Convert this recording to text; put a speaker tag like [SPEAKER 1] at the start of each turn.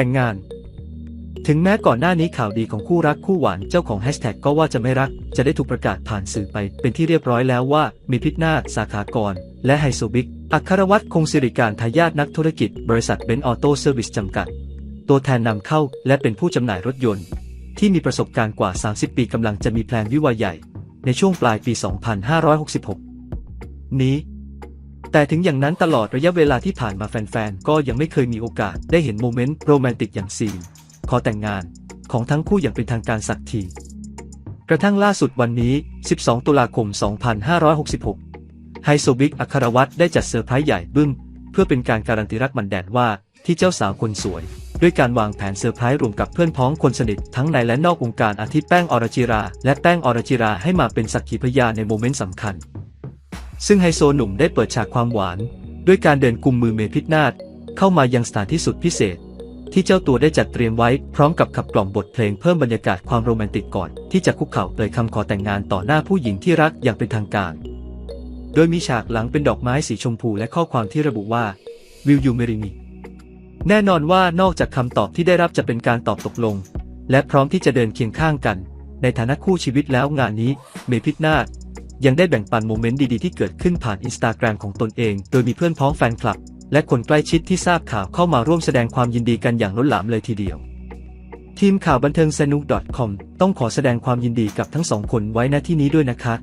[SPEAKER 1] แต่งงาน ถึงแม้ก่อนหน้านี้ข่าวดีของคู่รักคู่หวานเจ้าของแฮชแท็กก็ว่าจะไม่รัก จะได้ถูกประกาศผ่านสื่อไปเป็นที่เรียบร้อยแล้วว่า มีพิษนาถสาขากร และไฮโซบิกอัครวัตรคงสิริการทายาทนักธุรกิจ บริษัทเบนซ์ออโต้เซอร์วิสจำกัด ตัวแทนนำเข้าและเป็นผู้จำหน่ายรถยนต์ ที่มีประสบการณ์กว่า 30 ปีกำลังจะมีแพลนวิวาใหญ่ ในช่วงปลายปี 2566 นี้ แต่ถึงอย่างนั้นตลอดระยะเวลาที่ผ่านมาแฟนๆ ก็ยังไม่เคยมีโอกาสได้เห็นโมเมนต์โรแมนติกอย่างซีนขอแต่งงานของทั้งคู่อย่างเป็นทางการสักที กระทั่งล่าสุดวันนี้ 12 ตุลาคม 2566 ไฮโซบิกอัครวัตรได้จัดเซอร์ไพรส์ใหญ่บึ้ม เพื่อเป็นการการันตีรักมันแดดว่าที่เจ้าสาวคนสวย ด้วยการวางแผนเซอร์ไพรส์รวมกับเพื่อนพ้องคนสนิททั้งในและนอกวงการอาทิแป้งอรจิรา และแป้งอรจิราให้มาเป็นสักขีพยานในโมเมนต์สำคัญ ซึ่งไฮโซหนุ่มได้เปิดฉากความหวาน ด้วยการเดินกุมมือเมพิษนาถเข้ามายังสถานที่สุดพิเศษ ที่เจ้าตัวได้จัดเตรียมไว้พร้อมกับขับกล่อมบทเพลงเพิ่มบรรยากาศความโรแมนติกก่อนที่จะคุกเข่าเอ่ยคำขอแต่งงานต่อหน้าผู้หญิงที่รักอย่างเป็นทางการ โดยมีฉากหลังเป็นดอกไม้สีชมพูและข้อความที่ระบุว่า Will you marry me แน่นอนว่านอกจากคำตอบที่ได้รับจะเป็นการตอบตกลง และพร้อมที่จะเดินเคียงข้างกัน ในฐานะคู่ชีวิตแล้วงานนี้ เมพิษนาถ ยังได้แบ่งปันโมเมนต์ดีๆที่เกิดขึ้นผ่านอินสตาแกรมของตนเอง โดยมีเพื่อนพ้องแฟนคลับ และคนใกล้ชิดที่ทราบข่าวเข้ามาร่วมแสดงความยินดีกันอย่างล้นหลามเลยทีเดียว ทีมข่าวบันเทิงสนุก .com ต้องขอแสดงความยินดีกับทั้งสองคนไว้ณที่นี้ด้วยนะคะ